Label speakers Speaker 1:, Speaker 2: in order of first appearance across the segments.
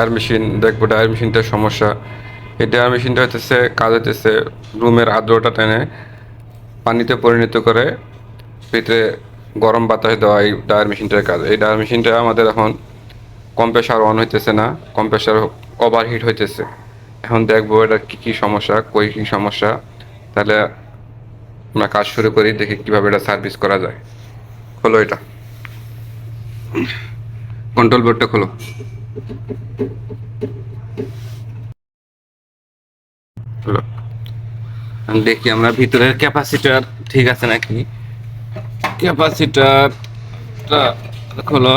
Speaker 1: Dier machine, দেখব Dier মেশিনটার সমস্যা। এই ডায়ার মেশিনটা হইতেছে, কাজ হইতেছে রুমের আর্দ্রতা টেনে, পানিতে পরিণত করে ভিতরে গরম বাতাস দেওয়া এই ডায়ার মেশিনটার কাজ। এই ডায়ার মেশিনটা আমাদের এখন কম্প্রেসার অন হইতেছে না কম্প্রেসার ওভারহিট হইতেছে। এখন দেখব এটা কি কি সমস্যা, কই কি সমস্যা। তাহলে আমরা কাজ শুরু করি, দেখি কীভাবে এটা সার্ভিস করা যায়। খোলো এটা। কন্ট্রোল বোর্ডটা খোলো। হলো। দেখি আমরা ভিতরের ক্যাপাসিটার ঠিক আছে নাকি? ক্যাপাসিটার হলো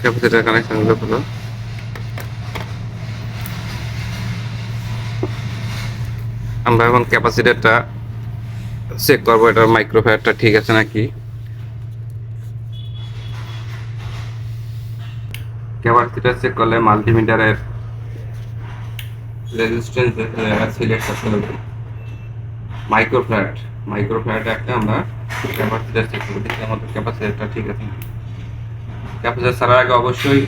Speaker 1: ক্যাপাসিটার কানেকশনগুলো হলো আমরা এখন ক্যাপাসিটারটা চেক করব এটার মাইক্রোফেয়ারটা ঠিক আছে নাকি? ক্যাপাসিটার চেক করলে মাল্টিমিটারের রেজিস্ট্যান্স সিলেক্ট করতে হবে। মাইক্রোফ্ল্যাট মাইক্রোফ্ল্যাট একটা আমরা ক্যাপাসিটার চেক করব। দেখি আমাদের ক্যাপাসিটারটা ঠিক আছে ক্যাপাসিটার ছাড়ার আগে অবশ্যই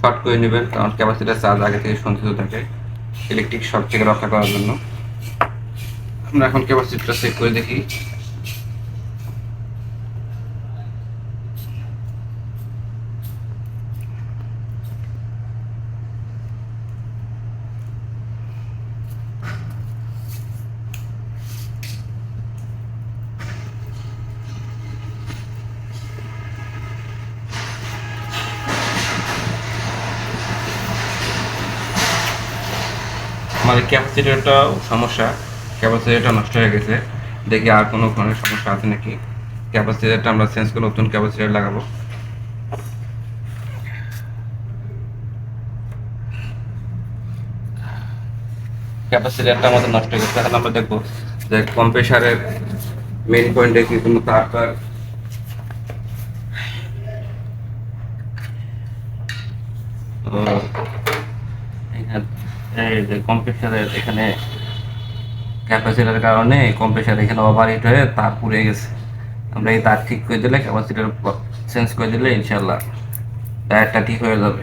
Speaker 1: শর্ট করে নেবেন, কারণ ক্যাপাসিটার চার্জ আগে থেকে সঞ্চিত থাকে। ইলেকট্রিক শর্ট থেকে রক্ষা করার জন্য। আমরা এখন ক্যাপাসিটারটা চেক করে দেখি। আমাদের ক্যাপাসিটারটা সমস্যা। ক্যাপাসিটারটা নষ্ট হয়ে গেছে। দেখি আর কোনো ধরনের সমস্যা আছে নাকি? ক্যাপাসিটারটা আমরা চেঞ্জ করে নতুন ক্যাপাসিটার লাগাবো। ক্যাপাসিটারটা আমাদের নষ্ট হয়ে গেছে। এখন আমরা দেখব যে কম্প্রেসারের মেইন পয়েন্টে কি কোনো তার তার। কম্প্রেসারের এখানে ক্যাপাসিটারের কারণে কম্প্রেসার এখানে ওভারহিট হয়ে তার পুড়ে গেছে। আমরা এই তার ঠিক করে দিলে ক্যাপাসিটার চেঞ্জ করে দিলে ইনশাল্লাহ টায়ারটা ঠিক হয়ে যাবে।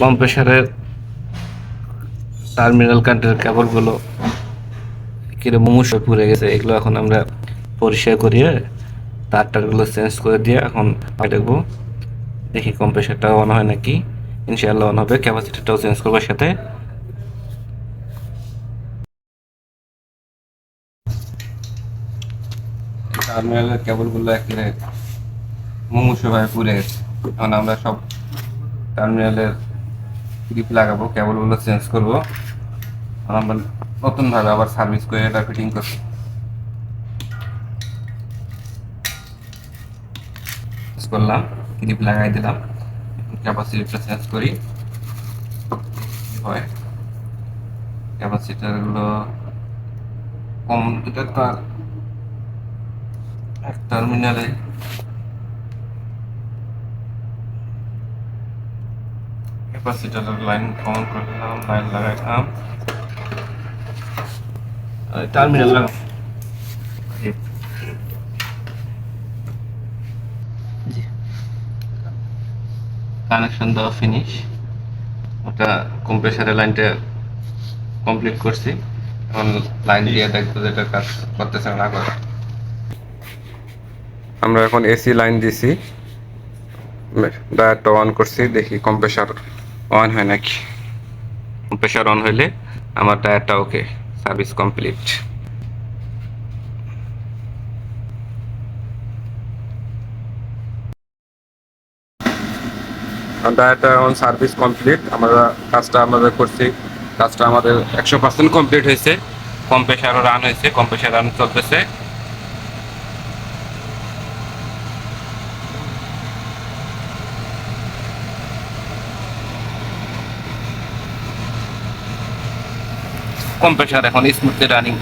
Speaker 1: কম্প্রেসারের টার্মিনাল কান্টের কেবলগুলো কিরে মুমুষ হয়ে পুড়ে গেছে, এগুলো এখন আমরা পরিষ্কার করিয়ে তার টারগুলো চেঞ্জ করে দিয়ে এখন দেখব দেখি কম্প্রেসারটা অন হয় নাকি। ইনশাআল্লাহ অন হবে ক্যাপাসিটিটাও চেঞ্জ করবার সাথে টার্মিনালের কেবলগুলো একেবারে মুমুষভাবে পুড়ে গেছে। এখন আমরা সব টার্মিনালের ক্লিপ লাগাবো, কেবলগুলো চেঞ্জ করব। আমরা নতুনভাবে আবার সার্ভিস করে এটা ফিটিং করব করলাম ক্লিপ লাগাই দিলাম। ক্যাপাসিটিটা চেঞ্জ করি। হয়? ক্যাপাসিটারগুলো কম এটা তার এক টার্মিনালে ক্যাপাসিটারের লাইন কমন করে দিলাম লাইন লাগাইলাম। টার্মিনাল লাগাম কানেকশন দেওয়া ফিনিশ ওটা কম্প্রেসারের লাইনটা কমপ্লিট করছি। এখন লাইন দিয়ে দেখব যে এটা কাজ করতেছে না করে। আমরা এখন এসি লাইন দিছি। ডায়ারটা অন করছি দেখি কম্প্রেসার অন হয় নাকি। কম্প্রেসার অন হইলে আমার টায়ারটা ওকে সার্ভিস কমপ্লিট ডায়ারটা এখন সার্ভিস কমপ্লিট আমরা কাজটা আমাদের করছি। কাজটা আমাদের একশো পার্সেন্ট কমপ্লিট হয়েছে। কম্প্রেসারও রান হয়েছে কম্প্রেসার রান চলতেছে। কম্প্রেসার এখন স্মুথলি রানিং